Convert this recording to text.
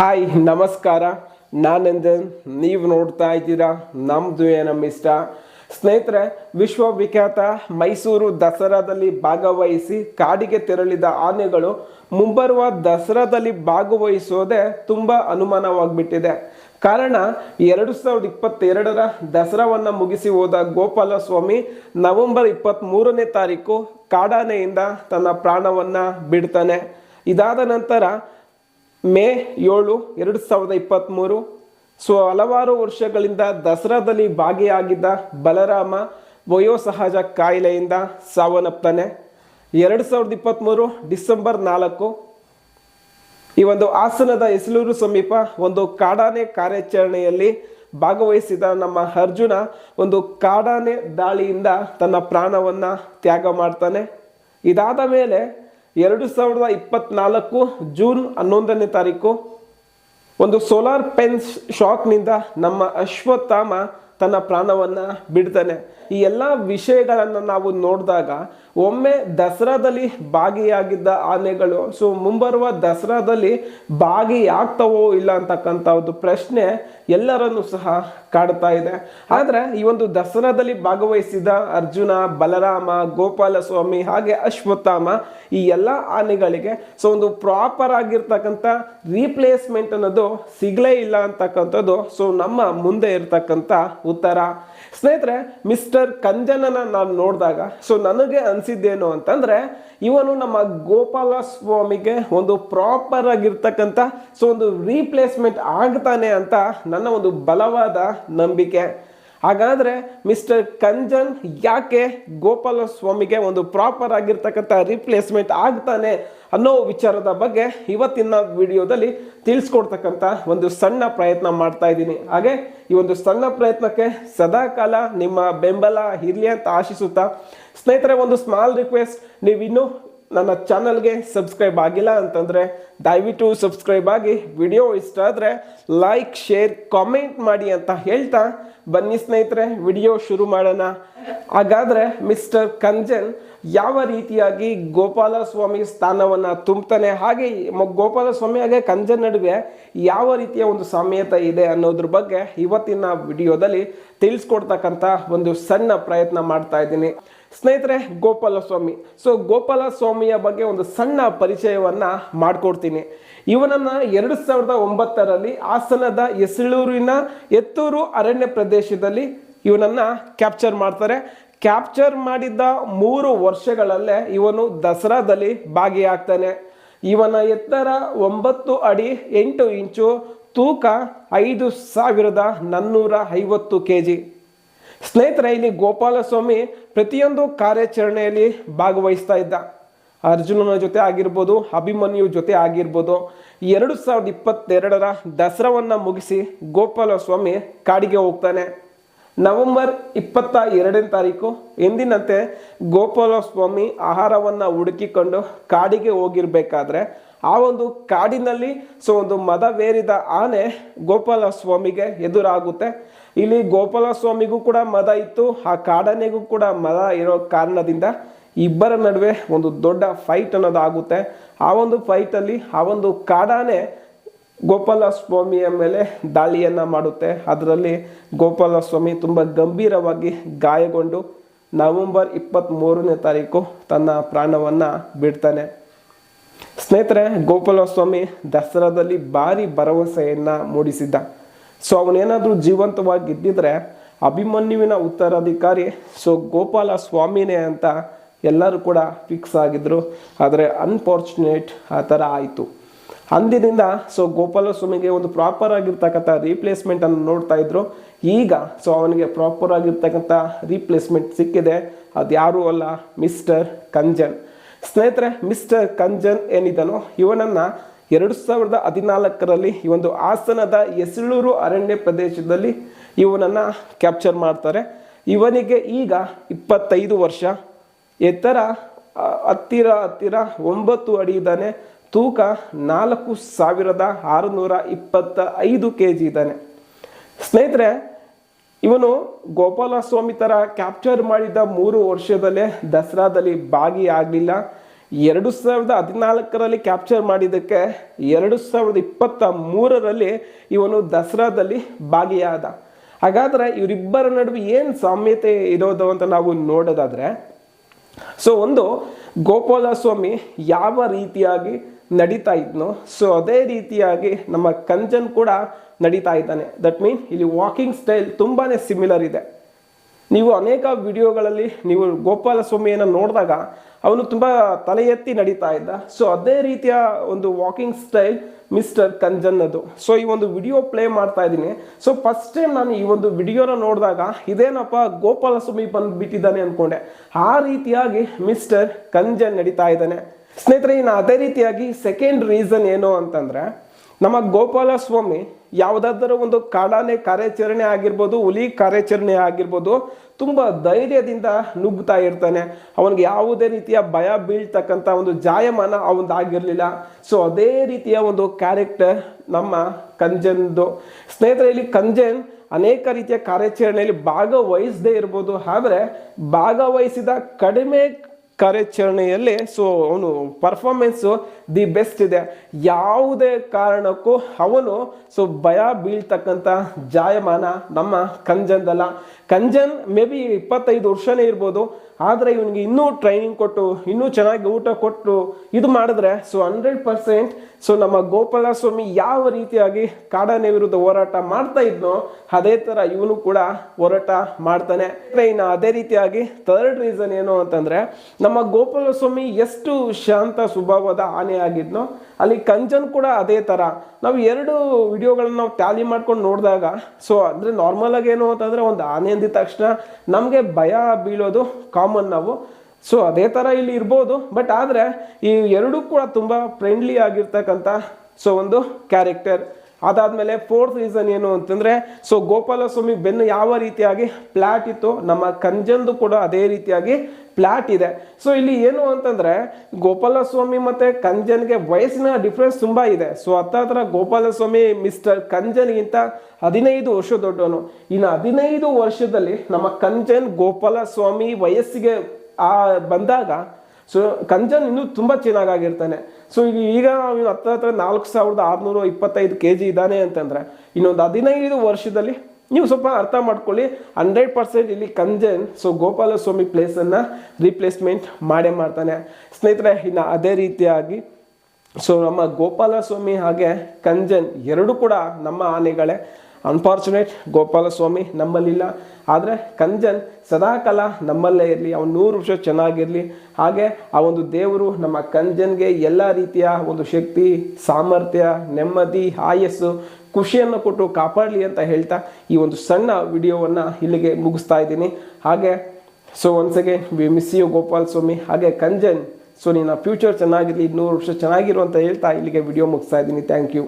Hi, ನಮಸ್ಕಾರ. ನಾನಂದನ್ ನೀವು ನೋಡ್ತಾ ಇದ್ದೀರಾ? ನಮ್ದು ನಮ್ಮ ಇಷ್ಟ ಸ್ನೇಹಿತರೆ, ವಿಶ್ವವಿಖ್ಯಾತ ಮೈಸೂರು ದಸರಾದಲ್ಲಿ ಭಾಗವಹಿಸಿ ಕಾಡಿಗೆ ತೆರಳಿದ ಆನೆಗಳು ಮುಂಬರುವ ದಸರಾದಲ್ಲಿ ಭಾಗವಹಿಸೋದೇ ತುಂಬ ಅನುಮಾನವಾಗಿಬಿಟ್ಟಿದೆ. ಕಾರಣ, ಎರಡು ಸಾವಿರದ ಇಪ್ಪತ್ತೆರಡರ ದಸರಾವನ್ನು ಮುಗಿಸಿ ಹೋದ ಗೋಪಾಲಸ್ವಾಮಿ ನವೆಂಬರ್ ಇಪ್ಪತ್ತ್ಮೂರನೇ ತಾರೀಕು ಕಾಡಾನೆಯಿಂದ ತನ್ನ ಪ್ರಾಣವನ್ನು ಬಿಡ್ತಾನೆ. ಇದಾದ ನಂತರ ಮೇ ಏಳು ಎರಡು ಸಾವಿರದ ಇಪ್ಪತ್ತ್ಮೂರು ಸೊ ಹಲವಾರು ವರ್ಷಗಳಿಂದ ದಸರಾದಲ್ಲಿ ಭಾಗಿಯಾಗಿದ್ದ ಬಲರಾಮ ವಯೋಸಹಜ ಕಾಯಿಲೆಯಿಂದ ಸಾವನ್ನಪ್ತಾನೆ ಎರಡು ಸಾವಿರದ ಇಪ್ಪತ್ತ್ಮೂರು ಡಿಸೆಂಬರ್ ನಾಲ್ಕು. ಈ ಒಂದು ಹಾಸನದ ಎಸಲೂರು ಸಮೀಪ ಒಂದು ಕಾಡಾನೆ ಕಾರ್ಯಾಚರಣೆಯಲ್ಲಿ ಭಾಗವಹಿಸಿದ ನಮ್ಮ ಅರ್ಜುನ ಒಂದು ಕಾಡಾನೆ ದಾಳಿಯಿಂದ ತನ್ನ ಪ್ರಾಣವನ್ನು ತ್ಯಾಗ ಮಾಡ್ತಾನೆ. ಇದಾದ ಮೇಲೆ ಎರಡು ಸಾವಿರದ ಇಪ್ಪತ್ನಾಲ್ಕು ಜೂನ್ ಹನ್ನೊಂದನೇ ತಾರೀಕು, ಒಂದು ಸೋಲಾರ್ ಪೆನ್ಸ್ ಶಾಕ್ನಿಂದ ನಮ್ಮ ಅಶ್ವತ್ಥಾಮ ತನ್ನ ಪ್ರಾಣವನ್ನು ಬಿಡ್ತಾನೆ. ಈ ಎಲ್ಲ ವಿಷಯಗಳನ್ನು ನಾವು ನೋಡಿದಾಗ ಒಮ್ಮೆ ದಸರಾದಲ್ಲಿ ಭಾಗಿಯಾಗಿದ್ದ ಆನೆಗಳು, ಸೊ ಮುಂಬರುವ ದಸರಾದಲ್ಲಿ ಭಾಗಿಯಾಗ್ತವೋ ಇಲ್ಲ ಅಂತಕ್ಕಂಥ ಒಂದು ಪ್ರಶ್ನೆ ಎಲ್ಲರನ್ನು ಸಹ ಕಾಡ್ತಾ ಇದೆ. ಆದರೆ ಈ ಒಂದು ದಸರಾದಲ್ಲಿ ಭಾಗವಹಿಸಿದ ಅರ್ಜುನ, ಬಲರಾಮ, ಗೋಪಾಲಸ್ವಾಮಿ ಹಾಗೆ ಅಶ್ವತ್ಥಾಮ ಈ ಎಲ್ಲ ಆನೆಗಳಿಗೆ, ಸೊ ಒಂದು ಪ್ರಾಪರ್ ಆಗಿರ್ತಕ್ಕಂಥ ರೀಪ್ಲೇಸ್ಮೆಂಟ್ ಅನ್ನೋದು ಸಿಗಲೇ ಇಲ್ಲ ಅಂತಕ್ಕಂಥದ್ದು, ಸೊ ನಮ್ಮ ಮುಂದೆ ಇರ್ತಕ್ಕಂಥ ಉತ್ತರ. ಸ್ನೇಹಿತರೆ ಮಿಸ್ಟರ್ ಕಂಜನನ ನಾನು ನೋಡಿದಾಗ ಸೊ ನನಗೆ ಅನ್ಸಿದ್ದೇನು ಅಂತಂದ್ರೆ, ಇವನು ನಮ್ಮ ಗೋಪಾಲ ಸ್ವಾಮಿಗೆ ಒಂದು ಪ್ರಾಪರ್ ಆಗಿರ್ತಕ್ಕಂಥ ಸೊ ಒಂದು ರೀಪ್ಲೇಸ್ಮೆಂಟ್ ಆಗ್ತಾನೆ ಅಂತ ನನ್ನ ಒಂದು ಬಲವಾದ ನಂಬಿಕೆ. ಹಾಗಾದ್ರೆ ಮಿಸ್ಟರ್ ಕಂಜನ್ ಯಾಕೆ ಗೋಪಾಲ ಸ್ವಾಮಿಗೆ ಒಂದು ಪ್ರಾಪರ್ ಆಗಿರ್ತಕ್ಕಂಥ ರಿಪ್ಲೇಸ್ಮೆಂಟ್ ಆಗ್ತಾನೆ ಅನ್ನೋ ವಿಚಾರದ ಬಗ್ಗೆ ಇವತ್ತಿನ ವಿಡಿಯೋದಲ್ಲಿ ತಿಳಿಸ್ಕೊಡ್ತಕ್ಕಂಥ ಒಂದು ಸಣ್ಣ ಪ್ರಯತ್ನ ಮಾಡ್ತಾ ಇದ್ದೀನಿ. ಹಾಗೆ ಈ ಒಂದು ಸಣ್ಣ ಪ್ರಯತ್ನಕ್ಕೆ ಸದಾಕಾಲ ನಿಮ್ಮ ಬೆಂಬಲ ಇರಲಿ ಅಂತ ಆಶಿಸುತ್ತಾ, ಸ್ನೇಹಿತರೆ, ಒಂದು ಸ್ಮಾಲ್ ರಿಕ್ವೆಸ್ಟ್ ನೀವಿನ್ನೂ ನನ್ನ ಚಾನಲ್ಗೆ ಸಬ್ಸ್ಕ್ರೈಬ್ ಆಗಿಲ್ಲ ಅಂತಂದರೆ ದಯವಿಟ್ಟು ಸಬ್ಸ್ಕ್ರೈಬ್ ಆಗಿ ವಿಡಿಯೋ ಇಷ್ಟ ಆದರೆ ಲೈಕ್, ಶೇರ್, ಕಾಮೆಂಟ್ ಮಾಡಿ ಅಂತ ಹೇಳ್ತಾ. ಬನ್ನಿ ಸ್ನೇಹಿತರೆ, ವಿಡಿಯೋ ಶುರು ಮಾಡೋಣ. ಹಾಗಾದರೆ ಮಿಸ್ಟರ್ ಕಂಜನ್ ಯಾವ ರೀತಿಯಾಗಿ ಗೋಪಾಲ ಸ್ವಾಮಿ ಸ್ಥಾನವನ್ನು ತುಂಬ್ತಾನೆ, ಹಾಗೆ ಮ- ಗೋಪಾಲ ಸ್ವಾಮಿ ಹಾಗೆ ಕಂಜ ನಡುವೆ ಯಾವ ರೀತಿಯ ಒಂದು ಸಾಮ್ಯತೆ ಇದೆ ಅನ್ನೋದ್ರ ಬಗ್ಗೆ ಇವತ್ತಿನ ವಿಡಿಯೋದಲ್ಲಿ ತಿಳಿಸ್ಕೊಡ್ತಕ್ಕಂಥ ಒಂದು ಸಣ್ಣ ಪ್ರಯತ್ನ ಮಾಡ್ತಾ ಇದ್ದೀನಿ. ಸ್ನೇಹಿತರೆ ಗೋಪಾಲ ಸ್ವಾಮಿ ಸೊ ಗೋಪಾಲ ಸ್ವಾಮಿಯ ಬಗ್ಗೆ ಒಂದು ಸಣ್ಣ ಪರಿಚಯವನ್ನ ಮಾಡ್ಕೊಡ್ತೀನಿ. ಇವನನ್ನ ಎರಡು ಸಾವಿರದ ಒಂಬತ್ತರಲ್ಲಿ ಹಾಸನದ ಎಸಳೂರಿನ ಎತ್ತೂರು ಅರಣ್ಯ ಪ್ರದೇಶದಲ್ಲಿ ಇವನನ್ನ ಕ್ಯಾಪ್ಚರ್ ಮಾಡ್ತಾರೆ. ಕ್ಯಾಪ್ಚರ್ ಮಾಡಿದ್ದ ಮೂರು ವರ್ಷಗಳಲ್ಲೇ ಇವನು ದಸರಾದಲ್ಲಿ ಭಾಗಿಯಾಗ್ತಾನೆ. ಇವನ ಎತ್ತರ ಒಂಬತ್ತು ಅಡಿ ಎಂಟು ಇಂಚು, ತೂಕ ಐದು ಸಾವಿರದ ನಾನ್ನೂರ ಐವತ್ತು ಕೆ ಜಿ ಸ್ನೇಹಿತರೆ, ಇಲ್ಲಿ ಗೋಪಾಲಸ್ವಾಮಿ ಪ್ರತಿಯೊಂದು ಕಾರ್ಯಾಚರಣೆಯಲ್ಲಿ ಭಾಗವಹಿಸ್ತಾ ಇದ್ದ. ಅರ್ಜುನನ ಜೊತೆ ಆಗಿರ್ಬೋದು, ಅಭಿಮನ್ಯು ಜೊತೆ ಆಗಿರ್ಬೋದು, ಎರಡು ಸಾವಿರದ ಇಪ್ಪತ್ತೆರಡರ ದಸರಾವನ್ನು ಮುಗಿಸಿ ಗೋಪಾಲಸ್ವಾಮಿ ಕಾಡಿಗೆ ಹೋಗ್ತಾನೆ. ನವೆಂಬರ್ ಇಪ್ಪತ್ತ ಎರಡನೇ ತಾರೀಕು, ಎಂದಿನಂತೆ ಗೋಪಾಲಸ್ವಾಮಿ ಆಹಾರವನ್ನು ಹುಡುಕಿಕೊಂಡು ಕಾಡಿಗೆ ಹೋಗಿರ್ಬೇಕಾದ್ರೆ, ಆ ಒಂದು ಕಾಡಿನಲ್ಲಿ ಸೊ ಒಂದು ಮದವೇರಿದ ಆನೆ ಗೋಪಾಲ ಸ್ವಾಮಿಗೆ ಎದುರಾಗುತ್ತೆ. ಇಲ್ಲಿ ಗೋಪಾಲ ಸ್ವಾಮಿಗೂ ಕೂಡ ಮದ ಇತ್ತು, ಆ ಕಾಡನೆಗೂ ಕೂಡ ಮದ ಇರೋ ಕಾರಣದಿಂದ ಇಬ್ಬರ ನಡುವೆ ಒಂದು ದೊಡ್ಡ ಫೈಟ್ ಅನ್ನೋದಾಗುತ್ತೆ. ಆ ಒಂದು ಫೈಟಲ್ಲಿ ಆ ಒಂದು ಕಾಡಾನೆ ಗೋಪಾಲ ಸ್ವಾಮಿಯ ಮೇಲೆ ದಾಳಿಯನ್ನು ಮಾಡುತ್ತೆ. ಅದರಲ್ಲಿ ಗೋಪಾಲ ಸ್ವಾಮಿ ತುಂಬ ಗಂಭೀರವಾಗಿ ಗಾಯಗೊಂಡು ನವೆಂಬರ್ ಇಪ್ಪತ್ತ್ ಮೂರನೇ ತಾರೀಕು ತನ್ನ ಪ್ರಾಣವನ್ನು ಬಿಡ್ತಾನೆ. ಸ್ನೇಹಿತರೆ ಗೋಪಾಲ ಸ್ವಾಮಿ ದಸರಾದಲ್ಲಿ ಭಾರಿ ಭರವಸೆಯನ್ನು ಮೂಡಿಸಿದ್ದ. ಸೊ, ಅವನೇನಾದರೂ ಜೀವಂತವಾಗಿ ಇದ್ದಿದ್ರೆ ಅಭಿಮನ್ಯುವಿನ ಉತ್ತರಾಧಿಕಾರಿ, ಸೊ ಗೋಪಾಲ ಸ್ವಾಮಿನೇ ಅಂತ ಎಲ್ಲರೂ ಕೂಡ ಫಿಕ್ಸ್ ಆಗಿದ್ರು. ಆದರೆ ಅನ್ಫಾರ್ಚುನೇಟ್ ಆ ಥರ ಆಯಿತು. ಅಂದಿನಿಂದ ಸೊ ಗೋಪಾಲಸ್ವಾಮಿಗೆ ಒಂದು ಪ್ರಾಪರ್ ಆಗಿರ್ತಕ್ಕಂಥ ರೀಪ್ಲೇಸ್ಮೆಂಟ್ ಅನ್ನು ನೋಡ್ತಾ ಇದ್ರು. ಈಗ ಸೊ ಅವನಿಗೆ ಪ್ರಾಪರ್ ಆಗಿರ್ತಕ್ಕಂಥ ರೀಪ್ಲೇಸ್ಮೆಂಟ್ ಸಿಕ್ಕಿದೆ. ಅದು ಯಾರೂ ಅಲ್ಲ ಮಿಸ್ಟರ್ ಕಂಜನ್. ಸ್ನೇಹಿತರೆ ಮಿಸ್ಟರ್ ಕಂಜನ್ ಏನಿದನೋ, ಇವನನ್ನ ಎರಡು ಸಾವಿರದ ಹದಿನಾಲ್ಕರಲ್ಲಿ ಈ ಒಂದು ಹಾಸನದ ಎಸಳೂರು ಅರಣ್ಯ ಪ್ರದೇಶದಲ್ಲಿ ಇವನನ್ನ ಕ್ಯಾಪ್ಚರ್ ಮಾಡ್ತಾರೆ. ಇವನಿಗೆ ಈಗ ಇಪ್ಪತ್ತೈದು ವರ್ಷ. ಎತ್ತರ ಹತ್ತಿರ ಹತ್ತಿರ ಒಂಬತ್ತು ಅಡಿ ಇದ್ದಾನೆ. ತೂಕ ನಾಲ್ಕು ಸಾವಿರದ ಆರುನೂರ ಇಪ್ಪತ್ತ ಐದು ಕೆ ಜಿ ಇದ್ದಾನೆ. ಸ್ನೇಹಿತರೆ, ಇವನು ಗೋಪಾಲ ಸ್ವಾಮಿ ತರ ಕ್ಯಾಪ್ಚರ್ ಮಾಡಿದ ಮೂರು ವರ್ಷದಲ್ಲೇ ದಸರಾದಲ್ಲಿ ಭಾಗಿಯಾಗಲಿಲ್ಲ. ಎರಡು ಸಾವಿರದ ಹದಿನಾಲ್ಕರಲ್ಲಿ ಕ್ಯಾಪ್ಚರ್ ಮಾಡಿದ್ದಕ್ಕೆ ಎರಡು ಸಾವಿರದ ಇಪ್ಪತ್ತ ಮೂರರಲ್ಲಿ ಇವನು ದಸರಾದಲ್ಲಿ ಭಾಗಿಯಾದ. ಹಾಗಾದ್ರೆ ಇವರಿಬ್ಬರ ನಡುವೆ ಏನು ಸಾಮ್ಯತೆ ಇರೋದು ಅಂತ ನಾವು ನೋಡೋದಾದ್ರೆ, ಸೊ ಒಂದು ಗೋಪಾಲ ಸ್ವಾಮಿ ಯಾವ ರೀತಿಯಾಗಿ ನಡೀತಾ ಇದ್ನೋ, ಸೊ ಅದೇ ರೀತಿಯಾಗಿ ನಮ್ಮ ಕಂಜನ್ ಕೂಡ ನಡೀತಾ ಇದ್ದಾನೆ. ದಟ್ ಮೀನ್ ಇಲ್ಲಿ ವಾಕಿಂಗ್ ಸ್ಟೈಲ್ ತುಂಬಾ ಸಿಮಿಲರ್ ಇದೆ. ನೀವು ಅನೇಕ ವಿಡಿಯೋಗಳಲ್ಲಿ ನೀವು ಗೋಪಾಲಸ್ವಾಮಿಯನ್ನು ನೋಡಿದಾಗ ಅವನು ತುಂಬ ತಲೆ ಎತ್ತಿ ನಡೀತಾ ಇದ್ದ. ಸೊ ಅದೇ ರೀತಿಯ ಒಂದು ವಾಕಿಂಗ್ ಸ್ಟೈಲ್ ಮಿಸ್ಟರ್ ಕಂಜನ್ ಅದು. ಸೊ ಈ ಒಂದು ವಿಡಿಯೋ ಪ್ಲೇ ಮಾಡ್ತಾ ಇದ್ದೀನಿ. ಸೊ ಫಸ್ಟ್ ಟೈಮ್ ನಾನು ಈ ಒಂದು ವಿಡಿಯೋನ ನೋಡಿದಾಗ ಇದೇನಪ್ಪ ಗೋಪಾಲಸ್ವಾಮಿ ಸ್ವಾಮಿ ಬಂದ್ಬಿಟ್ಟಿದ್ದಾನೆ ಅಂದ್ಕೊಂಡೆ ಆ ರೀತಿಯಾಗಿ ಮಿಸ್ಟರ್ ಕಂಜನ್ ನಡೀತಾ ಇದ್ದಾನೆ. ಸ್ನೇಹಿತರೆ, ಇನ್ನು ಅದೇ ರೀತಿಯಾಗಿ ಸೆಕೆಂಡ್ ರೀಸನ್ ಏನು ಅಂತಂದ್ರೆ ನಮ್ಮ ಗೋಪಾಲ ಸ್ವಾಮಿ ಯಾವುದಾದರೂ ಒಂದು ಕಾಡಾನೆ ಕಾರ್ಯಾಚರಣೆ ಆಗಿರ್ಬೋದು, ಹುಲಿ ಕಾರ್ಯಾಚರಣೆ ಆಗಿರ್ಬೋದು, ತುಂಬ ಧೈರ್ಯದಿಂದ ನುಗ್ಗುತ್ತಾ ಇರ್ತಾನೆ. ಅವನಿಗೆ ಯಾವುದೇ ರೀತಿಯ ಭಯ ಬೀಳ್ತಕ್ಕಂಥ ಒಂದು ಜಾಯಮಾನ ಅವನದಾಗಿರಲಿಲ್ಲ ಸೊ ಅದೇ ರೀತಿಯ ಒಂದು ಕ್ಯಾರೆಕ್ಟರ್ ನಮ್ಮ ಕಂಜನ್ದು. ಸ್ನೇಹಿತರೆ ಇಲ್ಲಿ ಕಂಜನ್ ಅನೇಕ ರೀತಿಯ ಕಾರ್ಯಾಚರಣೆಯಲ್ಲಿ ಭಾಗವಹಿಸದೇ ಇರ್ಬೋದು. ಆದರೆ ಭಾಗವಹಿಸಿದ ಕಡಿಮೆ ಕಾರ್ಯಾಚರಣೆಯಲ್ಲಿ ಸೊ ಅವನು ಪರ್ಫಾರ್ಮೆನ್ಸು ದಿ ಬೆಸ್ಟ್ ಇದೆ. ಯಾವುದೇ ಕಾರಣಕ್ಕೂ ಅವನು ಸೊ ಭಯ ಬೀಳ್ತಕ್ಕಂಥ ಜಾಯಮಾನ ನಮ್ಮ ಕಂಜನ್ದಲ್ಲ ಕಂಜನ್ ಮೇ ಬಿ ಇಪ್ಪತ್ತೈದು ವರ್ಷನೇ ಇರ್ಬೋದು. ಆದರೆ ಇವನಿಗೆ ಇನ್ನೂ ಟ್ರೈನಿಂಗ್ ಕೊಟ್ಟು, ಇನ್ನೂ ಚೆನ್ನಾಗಿ ಊಟ ಕೊಟ್ಟು ಇದು ಮಾಡಿದ್ರೆ ಸೊ ಹಂಡ್ರೆಡ್ ಪರ್ಸೆಂಟ್ ಸೊ ನಮ್ಮ ಗೋಪಾಲ ಸ್ವಾಮಿ ಯಾವ ರೀತಿಯಾಗಿ ಕಾಡಾನೆ ವಿರುದ್ಧ ಹೋರಾಟ ಮಾಡ್ತಾ ಇದ್ನೋ, ಅದೇ ಥರ ಇವನು ಕೂಡ ಹೋರಾಟ ಮಾಡ್ತಾನೆ. ಇನ್ನು ಅದೇ ರೀತಿಯಾಗಿ ಥರ್ಡ್ ರೀಸನ್ ಏನು ಅಂತಂದ್ರೆ, ನಮ್ಮ ಗೋಪಾಲ ಸ್ವಾಮಿ ಎಷ್ಟು ಶಾಂತ ಸ್ವಭಾವದ ಆನೆ ಆಗಿದ್ನೋ ಅಲ್ಲಿ ಕಂಚನ್ ಕೂಡ ಅದೇ ಥರ ನಾವು ಎರಡು ವಿಡಿಯೋಗಳನ್ನ ನಾವು ಟ್ಯಾಲಿ ಮಾಡ್ಕೊಂಡು ನೋಡಿದಾಗ ಸೊ ಅಂದರೆ ನಾರ್ಮಲಾಗಿ ಏನು ಅಂತಂದರೆ ಒಂದು ಆನೆ ಅಂದಿದ ತಕ್ಷಣ ನಮಗೆ ಭಯ ಬೀಳೋದು ನಾವು. ಸೊ ಅದೇ ಥರ ಇಲ್ಲಿ ಇರ್ಬೋದು ಬಟ್ ಆದರೆ ಈ ಎರಡೂ ಕೂಡ ತುಂಬ ಫ್ರೆಂಡ್ಲಿ ಆಗಿರ್ತಕ್ಕಂಥ ಸೊ ಒಂದು ಕ್ಯಾರೆಕ್ಟರ್ ಅದಾದ್ಮೇಲೆ ಫೋರ್ತ್ ರೀಸನ್ ಏನು ಅಂತಂದ್ರೆ ಸೊ ಗೋಪಾಲ ಸ್ವಾಮಿ ಬೆನ್ನು ಯಾವ ರೀತಿಯಾಗಿ ಫ್ಲಾಟ್ ಇತ್ತು, ನಮ್ಮ ಕಂಜಂದು ಕೂಡ ಅದೇ ರೀತಿಯಾಗಿ ಫ್ಲಾಟ್ ಇದೆ. ಸೊ ಇಲ್ಲಿ ಏನು ಅಂತಂದ್ರೆ ಗೋಪಾಲ ಸ್ವಾಮಿ ಮತ್ತೆ ಕಂಜನ್ಗೆ ವಯಸ್ಸಿನ ಡಿಫ್ರೆನ್ಸ್ ತುಂಬಾ ಇದೆ. ಸೊ ಹತ್ತತ್ರ ಗೋಪಾಲ ಸ್ವಾಮಿ ಮಿಸ್ಟರ್ ಕಂಜನ್ಗಿಂತ ಹದಿನೈದು ವರ್ಷ ದೊಡ್ಡವನು. ಇನ್ನು ಹದಿನೈದು ವರ್ಷದಲ್ಲಿ ನಮ್ಮ ಕಂಜನ್ ಗೋಪಾಲ ಸ್ವಾಮಿ ವಯಸ್ಸಿಗೆ, ಆ, ಬಂದಾಗ ಸೊ ಕಂಜನ್ ಇನ್ನೂ ತುಂಬ ಚೆನ್ನಾಗಾಗಿರ್ತಾನೆ. ಸೊ ಈಗ ಈಗ ಹತ್ರ ಹತ್ರ ನಾಲ್ಕು ಸಾವಿರದ ಆರುನೂರ ಇಪ್ಪತ್ತೈದು ಕೆ ಜಿ ಇದ್ದಾನೆ ಅಂತಂದರೆ, ಇನ್ನೊಂದು ಹದಿನೈದು ವರ್ಷದಲ್ಲಿ ನೀವು ಸ್ವಲ್ಪ ಅರ್ಥ ಮಾಡ್ಕೊಳ್ಳಿ, ಹಂಡ್ರೆಡ್ ಪರ್ಸೆಂಟ್ ಇಲ್ಲಿ ಕಂಜನ್ ಸೊ ಗೋಪಾಲ ಸ್ವಾಮಿ ಪ್ಲೇಸನ್ನು ರೀಪ್ಲೇಸ್ಮೆಂಟ್ ಮಾಡೇ ಮಾಡ್ತಾನೆ. ಸ್ನೇಹಿತರೆ, ಇನ್ನು ಅದೇ ರೀತಿಯಾಗಿ ಸೊ ನಮ್ಮ ಗೋಪಾಲ ಸ್ವಾಮಿ ಹಾಗೆ ಕಂಜನ್ ಎರಡೂ ಕೂಡ ನಮ್ಮ ಆನೆಗಳೇ. ಅನ್ಫಾರ್ಚುನೇಟ್ ಗೋಪಾಲಸ್ವಾಮಿ ನಮ್ಮಲ್ಲಿಲ್ಲ. ಆದರೆ ಕಂಜನ್ ಸದಾಕಾಲ ನಮ್ಮಲ್ಲೇ ಇರಲಿ, ಅವನು ನೂರು ವರ್ಷ ಚೆನ್ನಾಗಿರಲಿ. ಹಾಗೆ ಆ ಒಂದು ದೇವರು ನಮ್ಮ ಕಂಜನ್ಗೆ ಎಲ್ಲ ರೀತಿಯ ಒಂದು ಶಕ್ತಿ, ಸಾಮರ್ಥ್ಯ, ನೆಮ್ಮದಿ, ಆಯಸ್ಸು, ಖುಷಿಯನ್ನು ಕೊಟ್ಟು ಕಾಪಾಡಲಿ ಅಂತ ಹೇಳ್ತಾ ಈ ಒಂದು ಸಣ್ಣ ವಿಡಿಯೋವನ್ನು ಇಲ್ಲಿಗೆ ಮುಗಿಸ್ತಾ ಇದ್ದೀನಿ. ಹಾಗೆ so once again we miss you Gopal Swami ಹಾಗೆ ಕಂಜನ್ ಸೊ ನಿನ್ನ ಫ್ಯೂಚರ್ ಚೆನ್ನಾಗಿರಲಿ ನೂರು ವರ್ಷ ಚೆನ್ನಾಗಿರು ಅಂತ ಹೇಳ್ತಾ ಇಲ್ಲಿಗೆ ವಿಡಿಯೋ ಮುಗಿಸ್ತಾ ಇದ್ದೀನಿ. Thank you